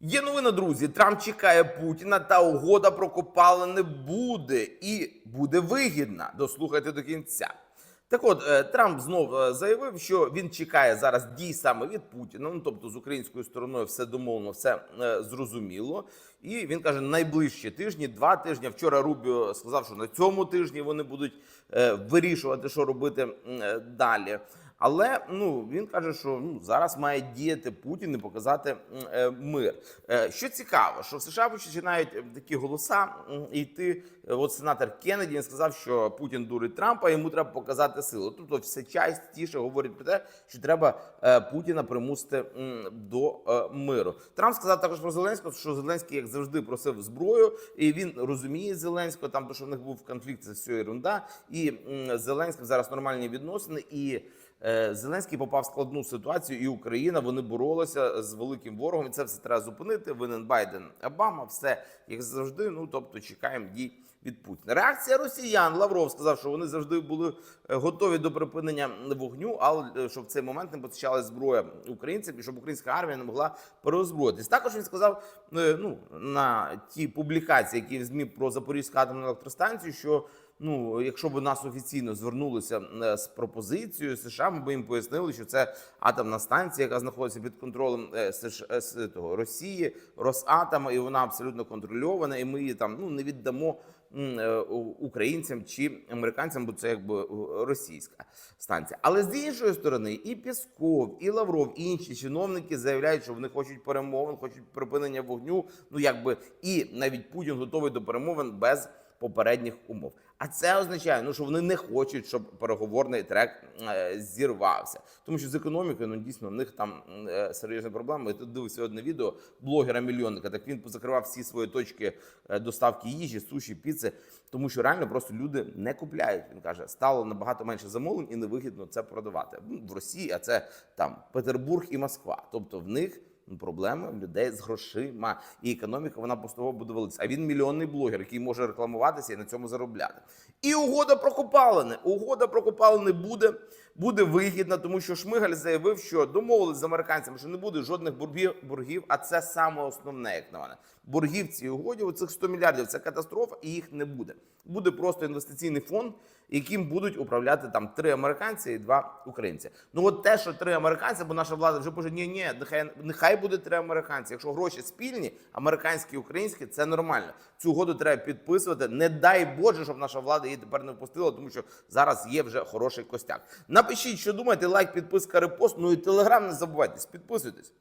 Є новина, друзі. Трамп чекає Путіна, та угода про копалини буде і буде вигідна. Дослухайте до кінця. Так от е, Трамп знов е, заявив, що він чекає зараз дій саме від Путіна. Ну тобто з українською стороною все домовлено, все е, зрозуміло. І він каже, найближчі тижні, два тижні. Вчора Рубіо сказав, що на цьому тижні вони будуть е, вирішувати, що робити е, далі. Але ну він каже, що ну зараз має діяти Путін і показати е, мир. Е, Що цікаво, що в США починають е, такі голоса йти. Е, От сенатор Кеннеді сказав, що Путін дурить Трампа, йому треба показати силу. Тобто, все частіше говорять про те, що треба е, Путіна примусити м, до е, миру. Трамп сказав також про Зеленського, що Зеленський, як завжди, просив зброю, і він розуміє Зеленського. Там то, що в них був конфлікт, це все ерунда. І м, Зеленський зараз нормальні відносини і. Е, Зеленський попав в складну ситуацію, і Україна вони боролися з великим ворогом. І це все треба зупинити. Винен Байден, Обама, все як завжди. Ну тобто, чекаємо дій від Путіна. Реакція росіян Лавров сказав, що вони завжди були е, готові до припинення вогню, але е, щоб в цей момент не постачала зброя українцям і щоб українська армія не могла переозброїтись. Також він сказав ну на ті публікації, які в змі про Запорізьку атомну електростанцію, що ну, якщо б нас офіційно звернулися е, з пропозицією США, ми б їм пояснили, що це атомна станція, яка знаходиться під контролем е, США, е, того Росії, Росатома, і вона абсолютно контрольована, і ми її там ну не віддамо українцям чи американцям, бо це якби російська станція. Але з іншої сторони, і Пісков, і Лавров, і інші чиновники заявляють, що вони хочуть перемовин, хочуть припинення вогню. Ну якби і навіть Путін готовий до перемовин без попередніх умов. А це означає, ну що вони не хочуть, щоб переговорний трек е, зірвався. Тому що з економікою ну дійсно в них там е, серйозні проблеми. Я тут дивився одне відео блогера мільйонника. Так він позакривав всі свої точки е, доставки їжі, суші, піци, тому що реально просто люди не купляють. Він каже, стало набагато менше замовлень і невигідно це продавати в Росії. А це там Петербург і Москва. Тобто в них Проблеми в людей з грошима і економіка вона поступово буде велитися. А він мільйонний блогер, який може рекламуватися і на цьому заробляти. І угода про копалини. Угода про копалини буде, буде вигідна, тому що Шмигаль заявив, що домовились з американцями, що не буде жодних боргів, боргів а це саме основне, як на мене. Боргів цій угоді, оцих 100 мільярдів це катастрофа, і їх не буде. Буде просто інвестиційний фонд, яким будуть управляти там три американці і два українці. Ну от те, що три американці, бо наша влада вже каже, ні, ні, нехай нехай буде три американці. Якщо гроші спільні, американські і українські, це нормально. Цю угоду треба підписувати. Не дай Боже, щоб наша влада її тепер не впустила, тому що зараз є вже хороший костяк. Напишіть, що думаєте, лайк, підписка, репост. Ну і телеграм не забувайте, підписуйтесь.